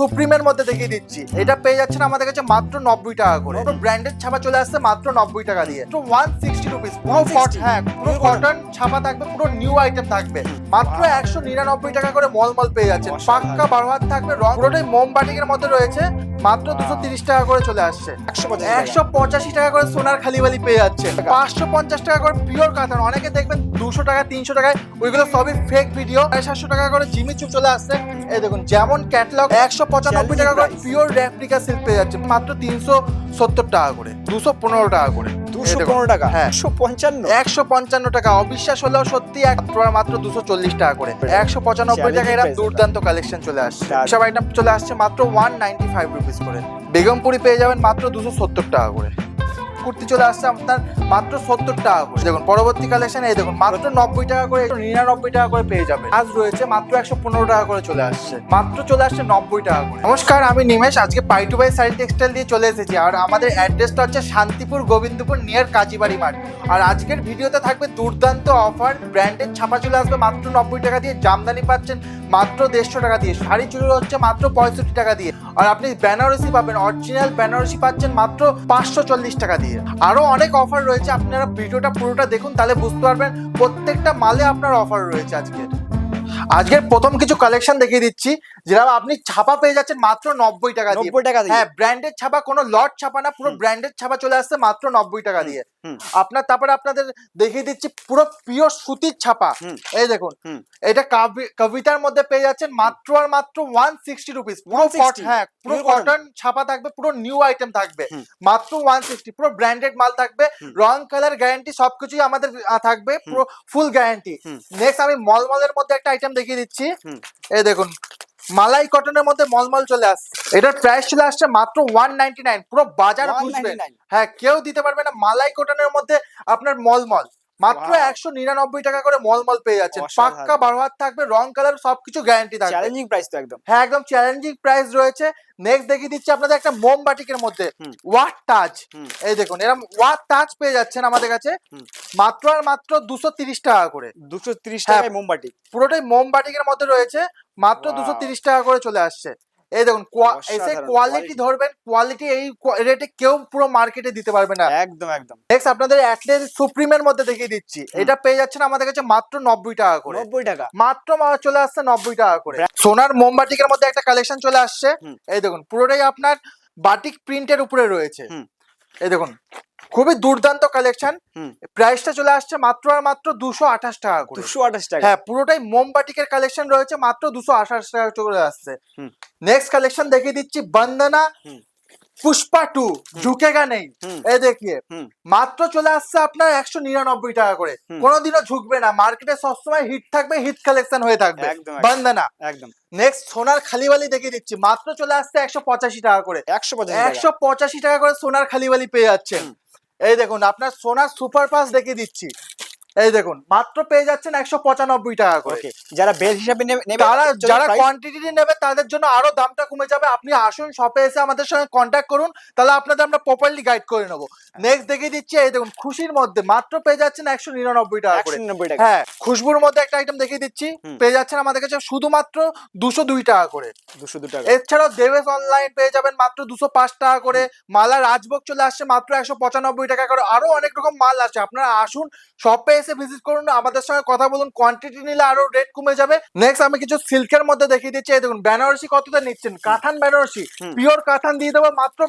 সুপ্রিমের মধ্যে দেখিয়ে দিচ্ছি। এটা পেয়ে যাচ্ছেন আমাদের কাছে মাত্র নব্বই টাকা করে। ব্র্যান্ডেড ছাপা চলে আসছে মাত্র নব্বই টাকা দিয়ে। তো ওয়ান সিক্সটি রুপিস পুরো 160 হ্যাঁ পুরো কটন ছাপা থাকবে পুরো নিউ আইটেম থাকবে। মাত্র একশো নিরানব্বই টাকা করে মলমল পেয়ে যাচ্ছেন। পাক্কা বারো হাত থাকবে রং পুরোটাই মোমবাটিকের মধ্যে রয়েছে। মাত্র দুশো তিরিশ টাকা করে চলে আসছে। একশো পঁচাশি টাকা। করে সোনার খালিবালি পেয়ে যাচ্ছে পাঁচশো পঞ্চাশ টাকা করে পিওর কাতান অনেকে দেখবেন দুশো টাকা তিনশো টাকায় ওইগুলো সবই ফেক ভিডিও সাড়ে সাতশো টাকা করে জিমি চুপ চলে আসছে। এই দেখুন যেমন ক্যাটলগ একশো পঁচানব্বই টাকা করে পিওর রেপ্লিকা সিল্ক পেয়ে যাচ্ছে মাত্র তিনশো সত্তর টাকা করে দুশো পনেরো টাকা করে। দুশো পনেরো টাকা? হ্যাঁ। একশো পঞ্চান্ন? একশো পঞ্চান্ন টাকা। অবিশ্বাস হলেও সত্যি এক মাত্র দুশো চল্লিশ টাকা করে। একশো পঁচানব্বই টাকা এরা দুর্দান্ত কালেকশন চলে আসছে। সব আইটেম চলে আসছে মাত্র ওয়ান নাইনটি ফাইভ রুপিস করে। বেগমপুরি পেয়ে যাবেন মাত্র দুশো সত্তর টাকা করে। কুর্তি চলে আসছে আপনার মাত্র সত্তর টাকা করে। দেখুন, পরবর্তী কালেকশন এই দেখুন, মাত্র নব্বই টাকা করে নিরানব্বই টাকা করে পেয়ে যাবেন। আজ রয়েছে মাত্র একশো পনেরো টাকা করে চলে আসছে। মাত্র চলে আসছে নব্বই টাকা করে। নমস্কার, আমি নিমেশ। আজকে পাই টু বাই শাড়ি টেক্সটাইল দিয়ে চলে এসেছি। আর আমাদের অ্যাড্রেসটা হচ্ছে শান্তিপুর গোবিন্দপুর নিয়ার কাজীবাড়ি মাঠ। আর আজকের ভিডিওতে থাকবে দুর্দান্ত অফার ব্র্যান্ডেড ছাপা চলে আসবে মাত্র নব্বই টাকা দিয়ে, জামদানি পাচ্ছেন মাত্র দেড়শো টাকা দিয়ে। শাড়ি চুড়ি হচ্ছে মাত্র পঁয়ষট্টি টাকা দিয়ে। আর আপনি বেনারসি পাবেন অরিজিনাল বেনারসি পাচ্ছেন মাত্র পাঁচশো চল্লিশ টাকা দিয়ে। আরও অনেক অফার রয়েছে আপনারা ভিডিওটা পুরোটা দেখুন তাহলে বুঝতে পারবেন প্রত্যেকটা মালে আপনার অফার রয়েছে আজকে। আজকের প্রথম কিছু কালেকশন দেখিয়ে দিচ্ছি যেটা আপনি ছাপা পেয়ে যাচ্ছেন মাত্র নব্বই টাকা দিয়ে। নব্বই টাকা দিয়ে। হ্যাঁ ব্র্যান্ডের ছাপা কোনো লট ছাপা না পুরো ব্র্যান্ডের ব্র্যান্ডেড ছাপা চলে আসছে মাত্র নব্বই টাকা দিয়ে। আপনার তারপরে আপনাদের দেখিয়ে দিচ্ছি পুরো পিওর সুতির ছাপা। এই দেখুন এটা কবিতার মধ্যে পেয়ে যাচ্ছেন মাত্র আর মাত্র ওয়ান সিক্সটি রুপিস পুরো হ্যাঁ পুরো কটন ছাপা থাকবে পুরো নিউ আইটেম থাকবে। মাত্র ওয়ান সিক্সটি পুরো ব্র্যান্ডেড মাল থাকবে। রং কালার গ্যারান্টি সবকিছুই আমাদের থাকবে পুরো ফুল গ্যারান্টি নেক্সট আমি মলমলের মধ্যে একটা আইটেম দেখিয়ে দিচ্ছি। এই দেখুন মালাই কটনের মধ্যে মলমল চলে আসছে। এটার প্রাইস চলে আসছে মাত্র ওয়ান নাইনটি নাইন পুরো বাজার খুঁজবে 199 হ্যাঁ কেউ দিতে পারবে না। মালাই কটনের মধ্যে আপনার মলমল। মাত্র একশো নিরানব্বই টাকা করে মলমল পেয়ে যাচ্ছেন। পাক্কা বারো হাত থাকবে রং কালার সবকিছু গ্যারান্টি থাকবে। চ্যালেঞ্জিং প্রাইস তো একদম। হ্যাঁ একদম চ্যালেঞ্জিং প্রাইস রয়েছে। নেক্সট দেখিয়ে দিচ্ছি আপনাদের একটা মোমবাটিকের মধ্যে। What touch. এই দেখুন এরকম ওয়াট টাচ পেয়ে যাচ্ছেন আমাদের কাছে। মাত্র আর মাত্র দুশো তিরিশ টাকা করে। দুশো তিরিশ হ্যাঁ। টাকায় মোমবাটি পুরোটাই মোমবাটিকের মধ্যে রয়েছে। মাত্র দুশো তিরিশ টাকা করে চলে আসছে। এই দেখুন এসে কোয়ালিটি ধরবেন কোয়ালিটি এই রেটে কেউ পুরো মার্কেটে দিতে পারবে না। একদম একদম। নেক্সট আপনাদের অ্যাটলেট সুপ্রিমের মধ্যে দেখিয়ে দিচ্ছি। এটা পেয়ে যাচ্ছেন আমাদের কাছে মাত্র নব্বই টাকা করে। নব্বই টাকা। মাত্র চলে আসছে নব্বই টাকা করে। সোনার মোমবাটিকের মধ্যে একটা কালেকশন চলে আসছে। এই দেখুন পুরোটাই আপনার বাটিক প্রিন্টের উপরে রয়েছে। এই দেখুন খুবই দুর্দান্ত কালেকশন। প্রাইসটা চলে আসছে মাত্র আর মাত্র দুশো আঠাশ টাকা করে। দুশো আঠাশ টাকা। হ্যাঁ পুরোটাই মোমবাটিকের কালেকশন রয়েছে মাত্র দুশো আঠাশ টাকা চলে আসছে। নেক্সট কালেকশন দেখিয়ে দিচ্ছি বন্দনা পুষ্পা টু ঝুঁকেগা নেই। এই দেখিয়ে। মাত্র চলে আসছে আপনার একশো নিরানব্বই টাকা করে। কোনোদিনও ঝুঁকবে না। মার্কেটে সবসময় হিট থাকবে হিট কালেকশন হয়ে থাকবে। বন্দনা। একদম। নেক্সট সোনার খালিবালি দেখিয়ে দিচ্ছি। মাত্র চলে আসছে একশো পঁচাশি টাকা করে। একশো একশো পঁচাশি টাকা করে সোনার খালিবালি পেয়ে যাচ্ছেন। এই দেখুন আপনার সোনার সুপার পাস দেখিয়ে দিচ্ছি। এই দেখুন মাত্র পেয়ে যাচ্ছেন একশো পঁচানব্বই টাকা করে। যারা বেল হিসাবে নেবে তারা যারা কোয়ান্টিটি নেবে তাদের জন্য আরও দামটা কমে যাবে। আপনি আসুন শপে এসে আমাদের সঙ্গে কন্ট্যাক্ট করুন তাহলে আপনাদের আমরা প্রপারলি গাইড করে নেব। নেক্সট দেখিয়ে দিচ্ছি এই দেখুন খুশির মধ্যে মাত্র পেয়ে যাচ্ছেন একশো নিরানব্বই টাকা করে। 199 টাকা। হ্যাঁ খুশবুর মধ্যে একটা আইটেম দেখিয়ে দিচ্ছি পেয়ে যাচ্ছেন আমাদের কাছে শুধুমাত্র দুশো দুই টাকা করে। দুশো দু টাকা। এছাড়াও দেবেশ অনলাইন পেয়ে যাবেন মাত্র দুশো পাঁচ টাকা করে। মালা রাজভোগ চলে আসছে মাত্র একশো পঁচানব্বই টাকা করে। আরও অনেক রকম মাল আছে আপনারা আসুন শপে এসে ভিজিট করুন আমাদের সঙ্গে কথা বলুন কোয়ান্টিটি নিলে আরও রেট কমে যাবে। নেক্সট আমি কিছু সিল্কের মধ্যে দেখিয়ে দিচ্ছি। এই দেখুন বেনারসি কতটা নিচ্ছেন? কাঁথান বেনারসি। পিওর কাঁথান দিয়ে দেবো মাত্র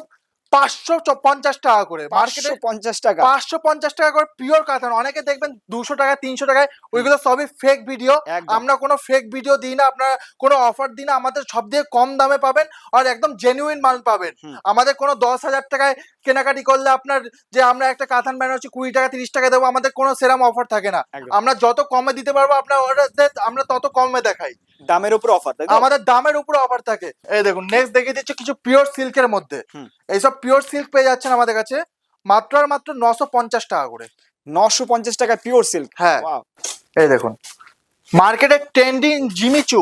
পাঁচশো পঞ্চাশ টাকা করে। মার্কেটে পঞ্চাশ টাকা। পাঁচশো পঞ্চাশ টাকা করে পিওর কাঁথান অনেকে দেখবেন দুশো টাকা তিনশো টাকায় ওইগুলো সবই ফেক ভিডিও আমরা কোনো ফেক ভিডিও দিই না আপনারা কোনো অফার দিই না আমাদের সব দিয়ে কম দামে পাবেন আর একদম জেনুইন মাল পাবেন। আমাদের কোনো দশ হাজার টাকায় কেনাকাটি করলে আপনার যে আমরা একটা কাঁথান বেনারসি কুড়ি টাকা তিরিশ টাকা দেবো আমাদের কোনো সেরাম অফার থাকে না। আমরা যত কমে দিতে পারব আপনার অর্ডার আমরা তত কমে দেখাই। দামের উপর অফার আমাদের দামের উপর অফার থাকে। এই দেখুন নেক্সট দেখিয়ে দিচ্ছি কিছু পিওর সিল্কের মধ্যে। এইসব পিওর সিল্ক পেয়ে যাচ্ছেন আমাদের কাছে। মাত্র আর মাত্র নশো পঞ্চাশ টাকা করে। নশো পঞ্চাশ টাকা পিওর সিল্ক হ্যাঁ। এই দেখুন। মার্কেটে ট্রেন্ডিং জিমিচু।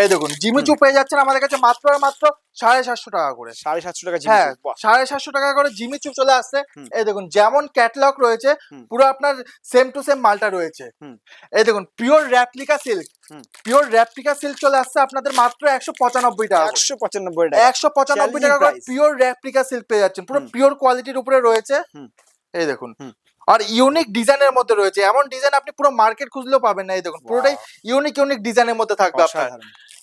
এই দেখুন জিমিচু পেয়ে যাচ্ছেন আমাদের কাছে মাত্র আর মাত্র সাড়ে সাতশো টাকা করে। সাড়ে সাতশো টাকা হ্যাঁ সাড়ে সাতশো টাকা করে জিমিচু চলে আসছে। এই দেখুন যেমন ক্যাটলগ রয়েছে পুরো আপনার সেম টু সেম মালটা রয়েছে। এই দেখুন pure replica silk pure replica silk চলে আসছে আপনাদের মাত্র একশো পঁচানব্বই টাকা একশো পঁচানব্বই টাকা। একশো পঁচানব্বই টাকা করে পিওর র্যাপ্লিকা সিল্ক পেয়ে যাচ্ছেন। পুরো পিওর কোয়ালিটির উপরে রয়েছে। এই দেখুন। আর ইউনিক ডিজাইনের মধ্যে রয়েছে। এমন ডিজাইন আপনি পুরো মার্কেট খুঁজলেও পাবেন না। এই দেখুন পুরোটাই ইউনিক ইউনিক ডিজাইনের মধ্যে থাকবে আপনার।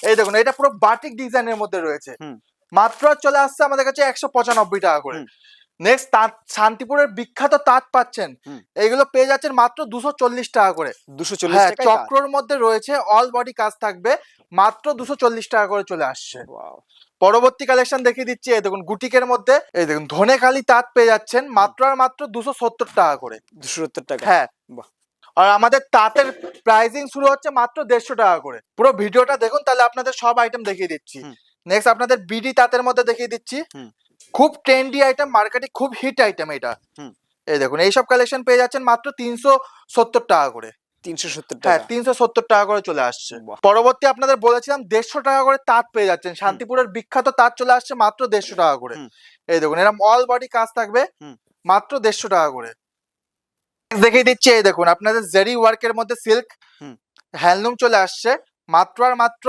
এই দেখুন এটা পুরো বাটিক ডিজাইনের মধ্যে রয়েছে। মাত্র চলে আসছে আমাদের কাছে একশো পঁচানব্বই টাকা করে। নেক্সট তাঁত শান্তিপুরের বিখ্যাত তাঁত পাচ্ছেন। এইগুলো পেয়ে যাচ্ছেন মাত্র দুশো চল্লিশ টাকা করে। দুশো চল্লিশ হ্যাঁ চক্রর মধ্যে রয়েছে অল বডি কাজ থাকবে মাত্র দুশো চল্লিশ টাকা করে চলে আসছে। পরবর্তী কালেকশন দেখিয়ে দিচ্ছি এই দেখুন গুটিকের মধ্যে এই দেখুন ধনেখালি তাঁত পেয়ে যাচ্ছেন মাত্র আর মাত্র দুশো সত্তর টাকা করে। দুশো সত্তর টাকা? হ্যাঁ। আর আমাদের তাঁতের প্রাইসিং শুরু হচ্ছে মাত্র দেড়শো টাকা করে। পুরো ভিডিওটা দেখুন তাহলে আপনাদের সব আইটেম দেখিয়ে দিচ্ছি। নেক্সট আপনাদের বিডি তাঁতের মধ্যে দেখিয়ে দিচ্ছি। খুব ট্রেন্ডি আইটেম মার্কেটে খুব হিট আইটেম এটা। এই দেখুন এইসব কালেকশন পেয়ে যাচ্ছেন মাত্র তিনশো সত্তর টাকা করে। তিনশো সত্তর হ্যাঁ টাকা। তিনশো সত্তর টাকা করে চলে আসছে। পরবর্তী আপনাদের বলেছিলাম দেড়শো টাকা করে তাঁত পেয়ে যাচ্ছেন। শান্তিপুরের বিখ্যাত তার চলে আসছে মাত্র দেড়শো টাকা করে। এই দেখুন এরকম অল বডি কাজ থাকবে মাত্র দেড়শো টাকা করে। দেখিয়ে দিচ্ছি এই দেখুন আপনাদের জেরি ওয়ার্কের মধ্যে সিল্ক। হ্যান্ডলুম চলে আসছে। মাত্র আর মাত্র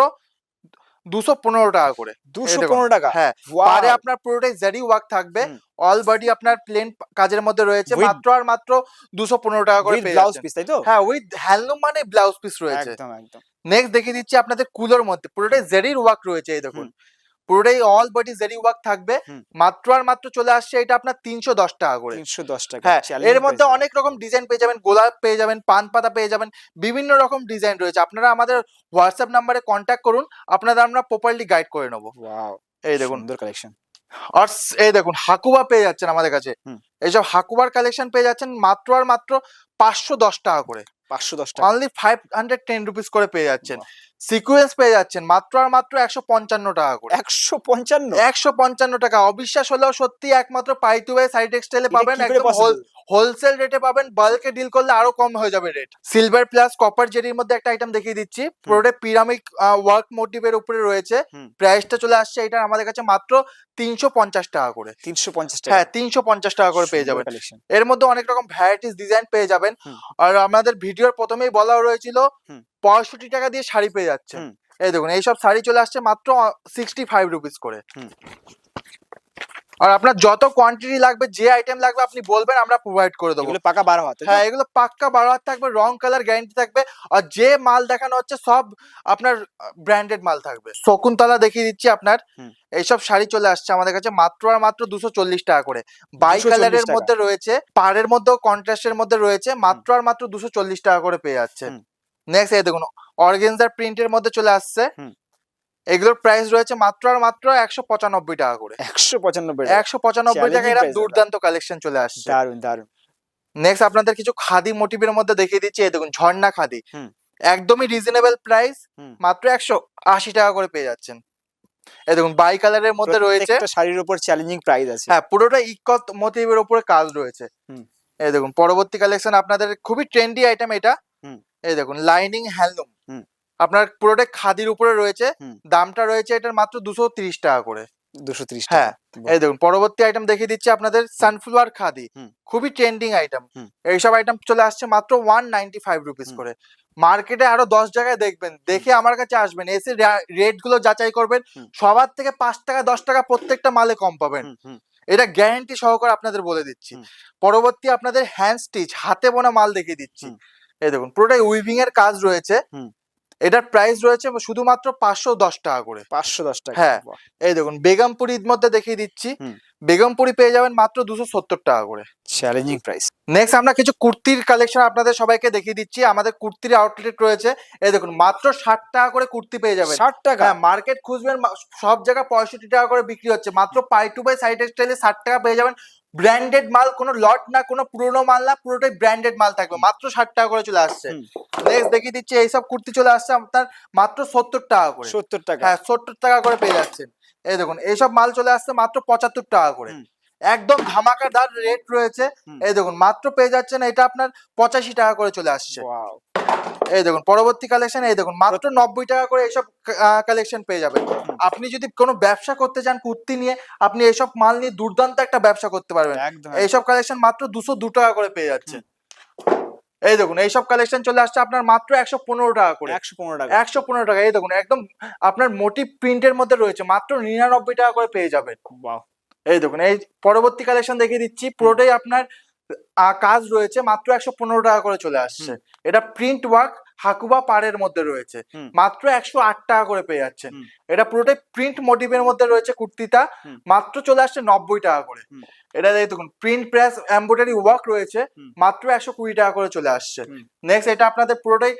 দুশো পনেরো টাকা করে। দুশো পনেরো টাকা? হ্যাঁ পারে আপনার পুরোটাই জেরি ওয়ার্ক থাকবে। অল বডি আপনার প্লেন কাজের মধ্যে রয়েছে। মাত্র আর মাত্র দুশো পনেরো টাকা করে ব্লাউজ পিস তাই তো? হ্যাঁ উইথ হ্যান্ডলুম মানে ব্লাউজ পিস রয়েছে। একদম একদম। নেক্সট দেখিয়ে দিচ্ছি আপনাদের কুলোর মধ্যে। পুরোটাই জেরির ওয়ার্ক রয়েছে এই দেখুন। পুরোটাই অল বডি জেরি ওয়ার্ক থাকবে। মাত্র আর মাত্র চলে আসছে এটা আপনার তিনশো দশ টাকা করে। তিনশো দশ টাকা। হ্যাঁ এর মধ্যে অনেক রকম ডিজাইন পেয়ে যাবেন গোলাপ পেয়ে যাবেন পান পাতা পেয়ে যাবেন বিভিন্ন রকম ডিজাইন রয়েছে। আপনারা আমাদের হোয়াটসঅ্যাপ নাম্বারে কন্ট্যাক্ট করুন আপনাদের আমরা প্রপারলি গাইড করে নেব। এই দেখুন। সুন্দর কালেকশন আর এই দেখুন হাকুবা পেয়ে যাচ্ছেন আমাদের কাছে। এইসব হাকুবার কালেকশন পেয়ে যাচ্ছেন মাত্র আর মাত্র পাঁচশো দশ টাকা করে। পাঁচশো দশ টাকা। Only five hundred ten rupees করে পেয়ে যাচ্ছেন। সিকুয়েন্স পেয়ে যাচ্ছেন মাত্র আর মাত্র একশো পঞ্চান্ন টাকা করে। একশো পঞ্চান্ন? একশো পঞ্চান্ন টাকা। অবিশ্বাস হলেও সত্যি একমাত্র পাইতুবাই সাইড টেক্সটাইলে পাবেন একদম হোলসেল রেটে পাবেন বাল্কে ডিল করলে আরও কম হয়ে যাবে রেট সিলভার প্লাস কপার জেরির মধ্যে একটা আইটেম দেখিয়ে দিচ্ছি। পুরোটা পিরামিড ওয়ার্ক মোটিভের উপরে রয়েছে। প্রাইসটা চলে আসছে এটা আমাদের কাছে মাত্র তিনশো পঞ্চাশ টাকা করে। তিনশো পঞ্চাশ টাকা। হ্যাঁ তিনশো পঞ্চাশ টাকা করে পেয়ে যাবেন। এর মধ্যে অনেক রকম ভ্যারাইটিস ডিজাইন পেয়ে যাবেন। আর আমাদের ভিডিওর প্রথমেই বলা রয়েছিল হুম। পঁয়ষট্টি টাকা দিয়ে শাড়ি পেয়ে যাচ্ছে এই দেখুন এইসব শাড়ি চলে আসছে মাত্র সিক্সটি ফাইভ রুপিস করে। আর আপনার যত কোয়ান্টিটি লাগবে যে আইটেম লাগবে আপনি বলবেন আমরা প্রোভাইড করে দেবো। পাকা বারো হাতে হ্যাঁ এগুলো পাক্কা বারো হাত থাকবে রং কালার গ্যারান্টি থাকবে আর যে মাল দেখানো হচ্ছে সব আপনার ব্র্যান্ডেড মাল থাকবে। শকুন্তলা দেখিয়ে দিচ্ছি আপনার। এইসব শাড়ি চলে আসছে আমাদের কাছে মাত্র আর মাত্র দুশো চল্লিশ টাকা করে। বাই 240 কালারের মধ্যে রয়েছে পাড়ের মধ্যেও কন্ট্রাস্টের মধ্যে রয়েছে মাত্র আর মাত্র দুশো চল্লিশ টাকা করে পেয়ে যাচ্ছে। নেক্সট এই দেখুন অর্গেনজার প্রিন্টের মধ্যে চলে আসছে। এগুলোর প্রাইস রয়েছে মাত্র আর মাত্র একশো পঁচানব্বই টাকা করে। একশো পঁচানব্বই একশো পঁচানব্বই টাকা এরা দুর্দান্ত কালেকশন চলে আসছে। দারুণ দারুণ নেক্সট আপনাদের কিছু খাদি মোটিভের মধ্যে দেখিয়ে দিচ্ছি। এই দেখুন ঝর্ণা খাদি। একদমই রিজনেবল প্রাইস মাত্র একশো আশি টাকা করে পেয়ে যাচ্ছেন। এই দেখুন বাই কালারের মধ্যে রয়েছে। শাড়ির উপর চ্যালেঞ্জিং প্রাইস আছে। হ্যাঁ পুরোটা ইকত মোটিভের উপরে কাজ রয়েছে। এই দেখুন পরবর্তী কালেকশন আপনাদের খুবই ট্রেন্ডি আইটেম এটা। এই দেখুন লাইনিং হ্যান্ডলুম আপনার পুরোটা খাদির উপরে রয়েছে দামটা রয়েছে এটার মাত্র দুশো তিরিশ টাকা করে। দুশো ত্রিশ হ্যাঁ, এই দেখুন পরবর্তী আইটেম দেখিয়ে দিচ্ছি আপনাদের সানফ্লাওয়ার খাদি। খুবই ট্রেন্ডিং আইটেম এইসব আইটেম চলে আসছে মাত্র ওয়ান নাইনটি ফাইভ রুপিস করে। মার্কেটে আরও দশ জায়গায় দেখবেন দেখে আমার কাছে আসবেন এসে রেটগুলো যাচাই করবেন। সবার থেকে পাঁচ টাকা দশ টাকা প্রত্যেকটা মালে কম পাবেন। এটা গ্যারান্টি সহকারে আপনাদের বলে দিচ্ছি। পরবর্তী আপনাদের হ্যান্ড স্টিচ হাতে বোনা মাল দেখিয়ে দিচ্ছি। এই দেখুন পুরোটাই উইভিং এর কাজ রয়েছে। এটার প্রাইস রয়েছে শুধুমাত্র পাঁচশো দশ টাকা করে। পাঁচশো দশ টাকা। হ্যাঁ। এই দেখুন বেগমপুরির মধ্যে দেখিয়ে দিচ্ছি। বেগমপুরি পেয়ে যাবেন মাত্র দুশো সত্তর টাকা করে। চ্যালেঞ্জিং প্রাইস নেক্সট আমরা কিছু কুর্তির কালেকশন আপনাদের সবাইকে দেখিয়ে দিচ্ছি। আমাদের কুর্তির আউটলেট রয়েছে। এই দেখুন মাত্র ষাট টাকা করে কুর্তি পেয়ে যাবেন। ষাট টাকা? হ্যাঁ মার্কেট খুঁজবেন সব জায়গায় পঁয়ষট্টি টাকা করে বিক্রি হচ্ছে। মাত্র পাই টু বাই সাইড স্টাইলে ষাট টাকা পেয়ে যাবেন। ব্র্যান্ডেড মাল কোনো লট না কোনো পুরোনো মাল না পুরোটাই ব্র্যান্ডেড মাল থাকবে। মাত্র ষাট টাকা করে চলে আসছে। নেক্সট দেখিয়ে দিচ্ছি এইসব কুর্তি চলে আসছে আপনার মাত্র সত্তর টাকা করে। সত্তর টাকা। হ্যাঁ সত্তর টাকা করে পেয়ে যাচ্ছেন। এই দেখুন এইসব মাল চলে আসছে মাত্র পঁচাত্তর টাকা করে। একদম ধামাকাদার রেট রয়েছে। এই দেখুন মাত্র পেয়ে যাচ্ছেন এটা আপনার পঁচাশি টাকা করে চলে আসছে। এই দেখুন পরবর্তী কালেকশন এই দেখুন মাত্র নব্বই টাকা করে এইসব কালেকশন পেয়ে যাবেন। আপনি যদি কোনো ব্যবসা করতে চান কুর্তি নিয়ে আপনি এইসব মাল নিয়ে দুর্দান্ত একটা ব্যবসা করতে পারবেন। এইসব কালেকশন মাত্র দুশো দু টাকা করে পেয়ে যাচ্ছে এই দেখুন এইসব কালেকশন চলে আসছে আপনার মাত্র একশো পনেরো টাকা করে। একশো পনেরো টাকা। একশো পনেরো টাকা এই দেখুন একদম আপনার মোটিভ প্রিন্টের মধ্যে রয়েছে মাত্র নিরানব্বই টাকা করে পেয়ে যাবেন। বাহ। এই দেখুন এই পরবর্তী কালেকশন দেখিয়ে দিচ্ছি পুরোটাই আপনার কাজ রয়েছে মাত্র একশো পনেরো টাকা করে চলে আসছে। এটা প্রিন্ট ওয়ার্ক হাকুবা পাড়ের মধ্যে রয়েছে। মাত্র একশো আট টাকা করে পেয়ে যাচ্ছেন। পুরোটাই প্রিন্ট মোটিভের মধ্যে রয়েছে কুর্তিটা। মাত্র চলে আসছে নব্বই টাকা করে। এটা দেখুন প্রিন্ট প্রেস এমব্রয়ডারি ওয়ার্ক রয়েছে মাত্র একশো কুড়ি টাকা করে চলে আসছে। নেক্সট এটা আপনাদের পুরোটাই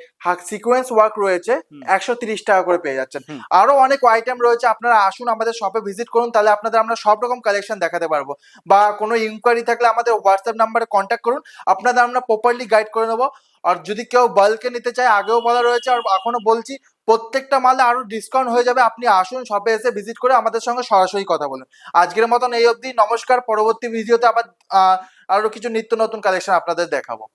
সিকোয়েন্স ওয়ার্ক রয়েছে একশো তিরিশ টাকা করে পেয়ে যাচ্ছেন। আরও অনেক আইটেম রয়েছে আপনারা আসুন আমাদের শপে ভিজিট করুন তাহলে আপনাদের আমরা সব রকম কালেকশন দেখাতে পারব। বা কোনো ইনকোয়ারি থাকলে আমাদের হোয়াটসঅ্যাপ নাম্বারে কন্ট্যাক্ট করুন আপনাদের আমরা প্রপারলি গাইড করে নেব। আর যদি কেউ বাল্কে নিতে চায় আগেও বলা রয়েছে আর এখনও বলছি প্রত্যেকটা মালে আরও ডিসকাউন্ট হয়ে যাবে। আপনি আসুন শপে এসে ভিজিট করে আমাদের সঙ্গে সরাসরি কথা বলুন। আজকের মতন এই অবধি। নমস্কার। পরবর্তী ভিডিওতে আবার আরও কিছু নিত্য নতুন কালেকশন আপনাদের দেখাবো।